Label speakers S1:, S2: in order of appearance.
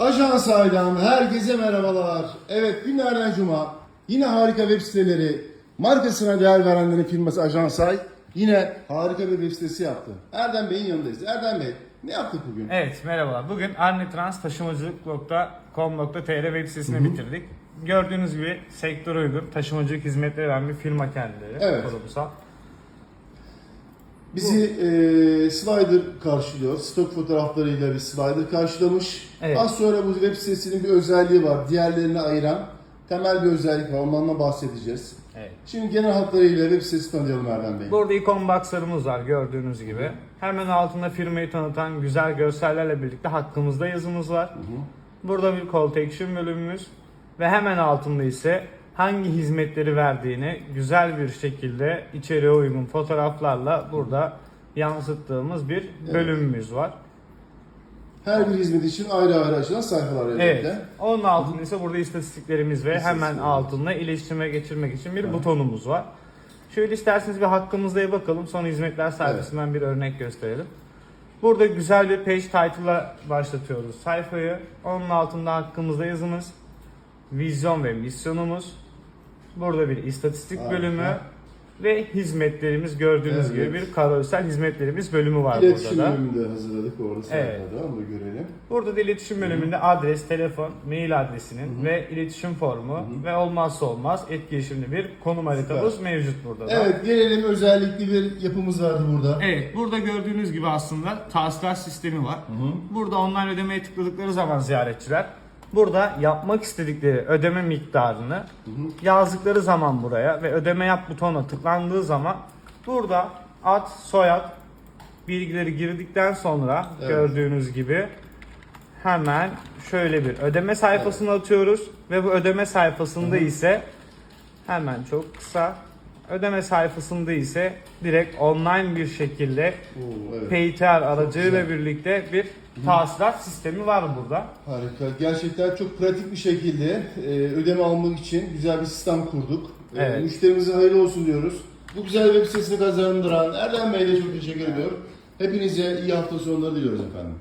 S1: Ajans Aydan herkese merhabalar. Evet günlerden cuma yine harika web siteleri markasına değer verenlerin firması Ajans Ay yine harika bir web sitesi yaptı. Erdem Bey'in yanındayız. Erdem Bey ne yaptık bugün?
S2: Evet merhabalar. Bugün arnitrans.taşımacılık.com.tr web sitesini bitirdik. Gördüğünüz gibi sektör uygun taşımacılık hizmetleri veren bir firma kendileri.
S1: Evet.
S2: Kurumsal.
S1: Bizi e, slider karşılıyor. Stok fotoğraflarıyla bir slider karşılamış.
S2: Evet.
S1: Az sonra bu web sitesinin bir özelliği var. Diğerlerini ayıran temel bir özellik var. Ondan da bahsedeceğiz.
S2: Evet.
S1: Şimdi genel hatlarıyla web sitesi tanıyalım Erdem Bey.
S2: Burada ikon boxlarımız var gördüğünüz gibi. Hemen altında firmayı tanıtan güzel görsellerle birlikte hakkımızda yazımız var. Burada bir call to action bölümümüz ve hemen altında ise hangi hizmetleri verdiğini güzel bir şekilde içeriye uygun fotoğraflarla burada yansıttığımız bir bölümümüz var.
S1: Her bir hizmet için ayrı ayrı açılan sayfalar elbette.
S2: Evet. Onun altında ise burada istatistiklerimiz ve hemen altında iletişime geçirmek için bir butonumuz var. Şöyle isterseniz bir hakkımızda'ya bakalım. Sonra hizmetler servisinden bir örnek gösterelim. Burada güzel bir page title'la başlatıyoruz sayfayı. Onun altında hakkımızda yazımız, vizyon ve misyonumuz. Burada bir istatistik
S1: Harika.
S2: bölümü ve hizmetlerimiz gördüğünüz
S1: Evet.
S2: gibi bir karosel hizmetlerimiz bölümü var
S1: İletişim
S2: burada da.
S1: bölümünde hazırladık orada
S2: Evet.
S1: sayfada onu görelim.
S2: Burada da iletişim bölümünde adres, telefon, mail adresinin ve iletişim formu ve olmazsa olmaz etkileşimli bir konum haritamız mevcut burada da.
S1: Evet gelelim özellikli bir yapımız vardı burada.
S2: Evet, burada gördüğünüz gibi aslında tahsilat sistemi var. Burada online ödemeye tıkladıkları zaman ziyaretçiler burada yapmak istedikleri ödeme miktarını yazdıkları zaman buraya ve ödeme yap butonuna tıklandığı zaman burada ad, soyad bilgileri girdikten sonra
S1: Evet.
S2: gördüğünüz gibi hemen şöyle bir ödeme sayfasını atıyoruz ve bu ödeme sayfasında ise hemen çok kısa ödeme sayfasında ise direkt online bir şekilde
S1: evet.
S2: PayTR aracıyla birlikte bir tahsilat sistemi var burada.
S1: Harika. Gerçekten çok pratik bir şekilde e, ödeme almak için güzel bir sistem kurduk. E,
S2: Evet.
S1: müşterimize hayırlı olsun diyoruz. Bu güzel web sitesini kazandıran Erdem Bey'e de çok teşekkür ediyorum. Hepinize iyi hafta sonları diliyoruz efendim.